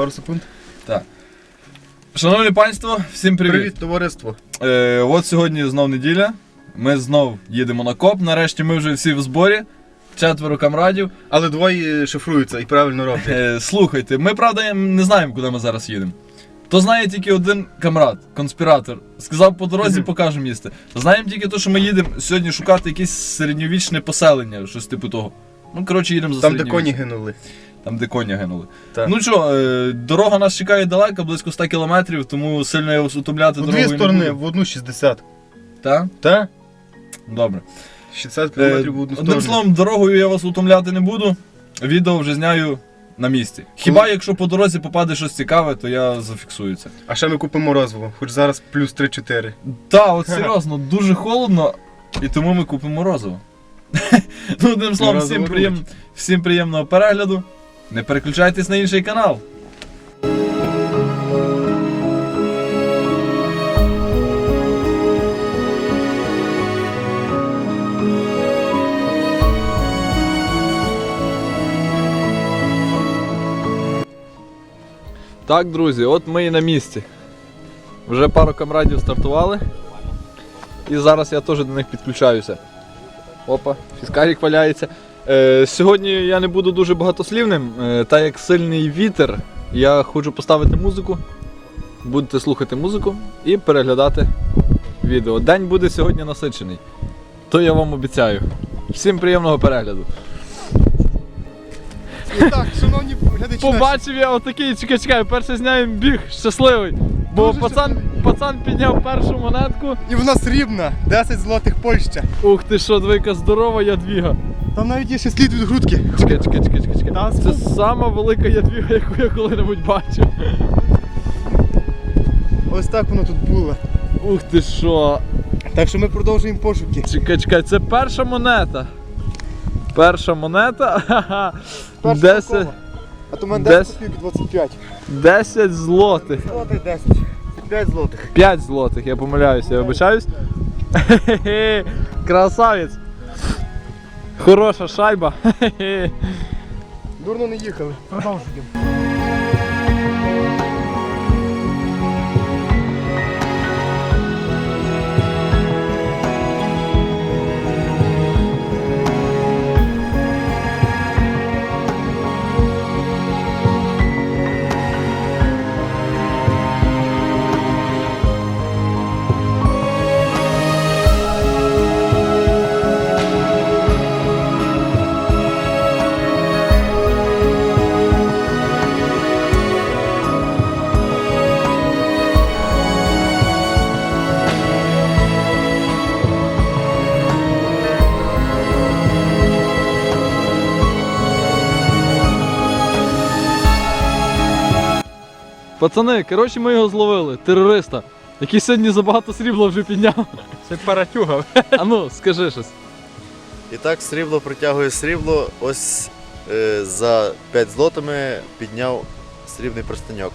пару секунд. Шановне панство, всім привіт. Привіт, товариство. Е, от сьогодні знов неділя. Ми знов їдемо на коп. Нарешті ми вже всі в зборі. Четверо камрадів. Але двоє шифруються і правильно роблять. Е, слухайте, ми правда не знаємо, куди ми зараз їдемо. То знає тільки один камрад, конспіратор. Сказав по дорозі, покажу місце. Знаємо тільки те, що ми їдемо сьогодні шукати якесь середньовічне поселення, щось типу того. Ну, коротше, їдемо за Там, де коні гинули. Там, де коні гинули. Так. Ну що, е, дорога нас чекає далека, близько 100 кілометрів, тому сильно утомляти У дорогою дві не сторони, буду. в одну 60. Так? Та? Добре. 60 Е, кілометрів в одну Одним словом, дорогою я вас утомляти не буду. Відео вже зняю на місці. Хіба Коли- якщо по дорозі попаде щось цікаве, то я зафіксую це. А ще ми купимо розову, хоч зараз плюс 3-4. Та, от серйозно, дуже холодно, і тому ми купимо розово. ну, одним словом, Морозиво всім, приєм... всім приємного перегляду. Не переключайтесь на інший канал. Так, друзі, от ми і на місці. Вже пару камрадів стартували. І зараз я теж до них підключаюся. Опа, фіскарік валяється. Е, сьогодні я не буду дуже багатослівним, е, так як сильний вітер, я хочу поставити музику. Будете слухати музику і переглядати відео. День буде сьогодні насичений. То я вам обіцяю. Всім приємного перегляду. І так, шановні глядачі. Побачив я отакий, чекай, чекай, перший з ним біг, щасливий. Бо Дуже пацан, пацан підняв першу монетку. І вона срібна, 10 злотих Польща. Ух ти що, двійка здорова ядвіга. Там навіть є ще слід від грудки. Чекай, чекай, чекай, чекай, чекай. Це сама велика ядвіга, яку я коли-небудь бачив. Ось так воно тут було. Ух ти що. Так що ми продовжуємо пошуки. Чекай, чекай, це перша монета. Перша монета. Перша 10. А то в мене 10 копійок 25. 10 злотих. Злотих 10. 5 злотих. 5 злотих, я помиляюся, я вибачаюсь. Красавець. Хороша шайба. Дурно не їхали. Продовжуємо. Пацани, коротше, ми його зловили, терориста, який сьогодні забагато срібла вже підняв. Це паратюга. А ну, скажи щось. І так срібло притягує срібло. Ось е, за 5 злотами підняв срібний перстеньок.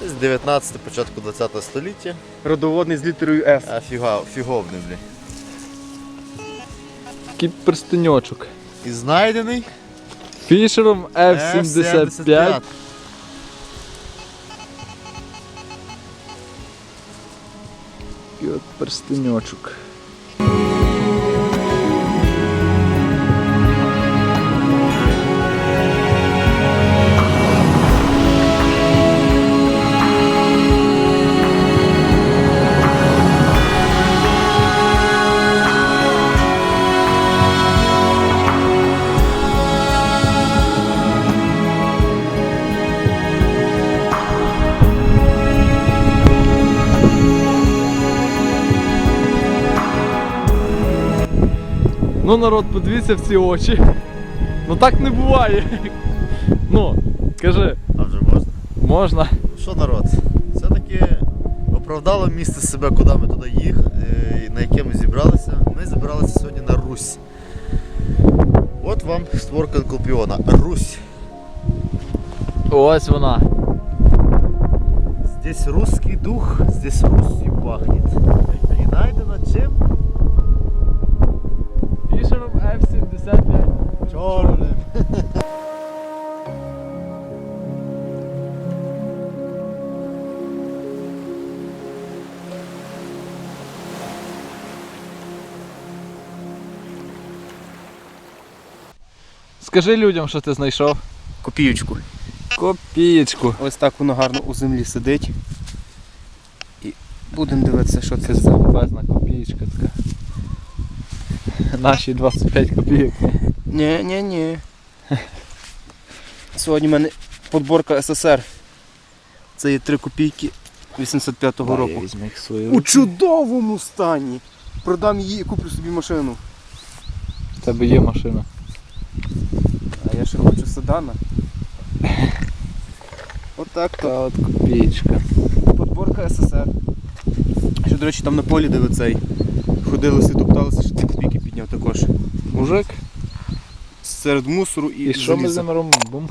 Десь 19 початку 20 століття. Родоводний з літерою С. А фіга, фіговний, блін. Такий перстеньочок. І знайдений Фішером F75. І от перстеньочок. Ну, народ, подивіться в ці очі. Ну так не буває. Ну, кажи, А вже можна? можна. Що народ? Все-таки оправдало місце себе, куди ми туди їх, е, на яке ми зібралися. Ми зібралися сьогодні на Русь. От вам створка Колпіона. Русь. Ось вона. Здесь русский дух, здесь Русью пахнет. И найдено чем? Фішером F-75 чорним. Скажи людям, що ти знайшов. Копієчку. Копієчку. Ось так воно гарно у землі сидить. І будемо дивитися, що це. Це безна копієчка така. Наші 25 копійок. Ні, ні, ні. Сьогодні в мене подборка СССР. Це є 3 копійки 85-го року. У чудовому стані. Продам її і куплю собі машину. В тебе є машина. А я ще хочу седана. Отак Та то. от копієчка. Подборка СССР. Ще, до речі, там на полі, де цей. Ходили, всі топталися, що ти копійки підняв також. Мужик. Серед мусору і, І що ми з ним робимо?